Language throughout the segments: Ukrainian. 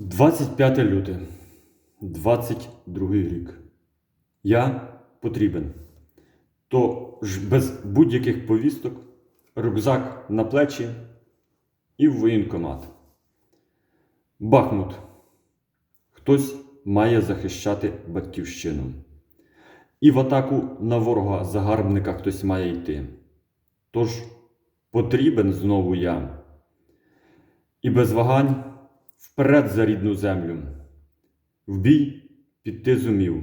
25 люте, 22 рік. Я потрібен. То ж без будь-яких повісток, рюкзак на плечі і в воєнкомат. Бахмут. Хтось має захищати батьківщину. І в атаку на ворога загарбника хтось має йти. Тож потрібен знову я. І без вагань вперед за рідну землю. В бій піти зумів.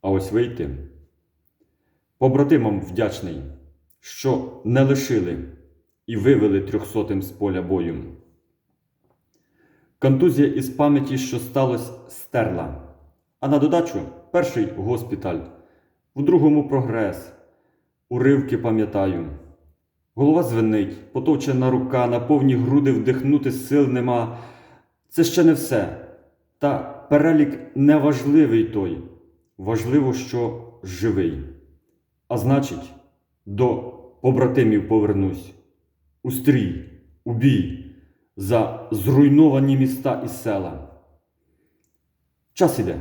А ось вийти. Побратимам вдячний, що не лишили і вивели трьохсотим з поля бою. Контузія із пам'яті, що сталося, стерла. А на додачу перший госпіталь, в другому прогрес. Уривки пам'ятаю. Голова звенить, потовчена рука, на повні груди вдихнути сил нема. Це ще не все. Та перелік неважливий той. Важливо, що живий. А значить, до побратимів повернусь. У стрій, у бій, за зруйновані міста і села. Час іде.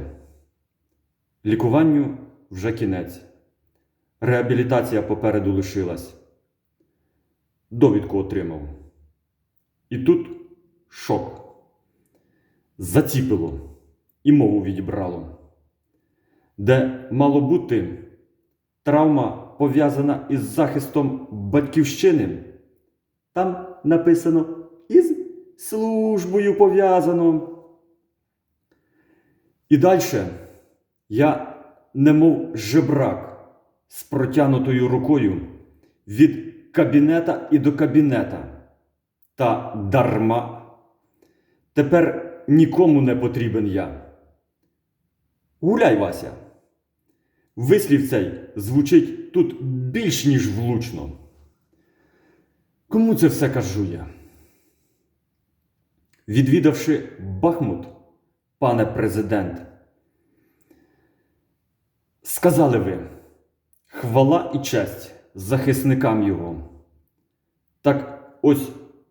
Лікуванню вже кінець. Реабілітація попереду лишилась. Довідку отримав. І тут шок. Заціпило і мову відібрало. Де мало бути травма пов'язана із захистом батьківщини, там написано із службою пов'язано. І далі я, немов жебрак з протянутою рукою від кабінета і до кабінета. Та дарма. Тепер нікому не потрібен я. Гуляй, Вася. Вислів цей звучить тут більш ніж влучно. Кому це все кажу я? Відвідавши Бахмут, пане президент, сказали ви хвала і честь захисникам його. Так ось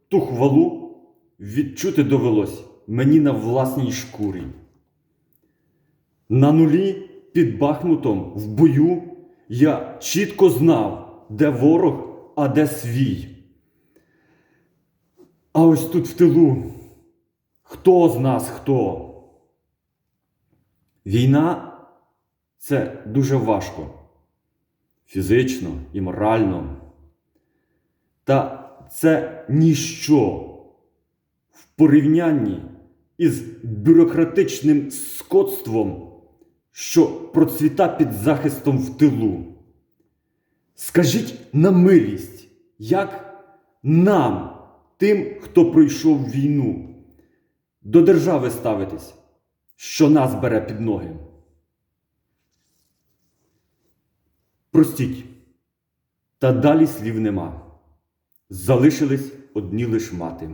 ту хвалу відчути довелось мені на власній шкурі. На нулі під Бахмутом в бою я чітко знав, де ворог, а де свій. А ось тут в тилу хто з нас хто? Війна це дуже важко фізично і морально. Та це ніщо в порівнянні із бюрократичним скотством, що процвіта під захистом в тилу. Скажіть на милість, як нам, тим, хто пройшов війну, до держави ставитись, що нас бере під ноги. Простіть, та далі слів нема. Залишились одні лиш мати.